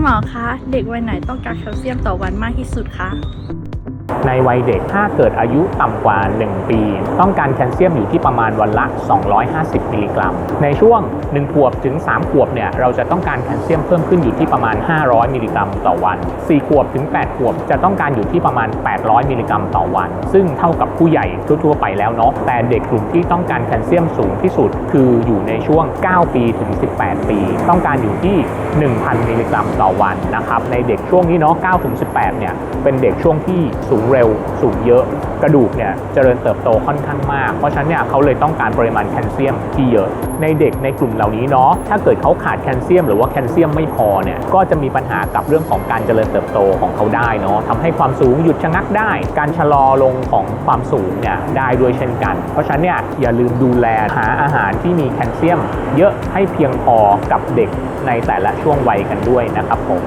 ณหมอคะ เด็กวัยไหนต้องการแคลเซียมต่อวันมากที่สุดคะ ในวัยเด็กถ้าเกิดอายุต่ำกว่า 1 ปี ต้องการแคลเซียมอยู่ที่ประมาณวันละ 250 มิลลิกรัม ในช่วง 1 ขวบถึง 3 ขวบเนี่ยเราจะต้องการแคลเซียมเพิ่มขึ้นอยู่ที่ประมาณ 500 มิลลิกรัมต่อวัน 4 ขวบถึง 8 ขวบจะต้องการอยู่ที่ประมาณ 800 มิลลิกรัมต่อวัน ซึ่งเท่ากับผู้ใหญ่ทั่วๆไปแล้วเนาะแต่เด็กกลุ่มที่ต้องการแคลเซียมสูงที่สุด คืออยู่ในช่วง 9 ปีถึง 18 ปี ต้องการอยู่ที่ 1,000 มิลลิกรัมต่อวันนะครับในเด็กช่วงนี้เนาะ9ถึง18เนี่ยเป็นเด็กช่วงที่สูงเร็ว สูงเยอะ กระดูกเนี่ยเจริญเติบโตค่อนข้างมาก เพราะฉะนั้นเนี่ยเขาเลยต้องการปริมาณแคลเซียมที่เยอะ ในเด็กในกลุ่มเหล่านี้เนาะถ้าเกิดเขาขาดแคลเซียม หรือว่าแคลเซียมไม่พอเนี่ยก็จะมีปัญหากับเรื่องของการเจริญเติบโตของเขาได้เนาะทำให้ความสูงหยุดชะงักได้ การชะลอลงของความสูงเนี่ยได้ด้วยเช่นกัน เพราะฉะนั้นเนี่ยอย่าลืมดูแลหาอาหารที่มีแคลเซียม เยอะให้เพียงพอกับเด็กในแต่ละช่วงวัยกันด้วยนะครับผม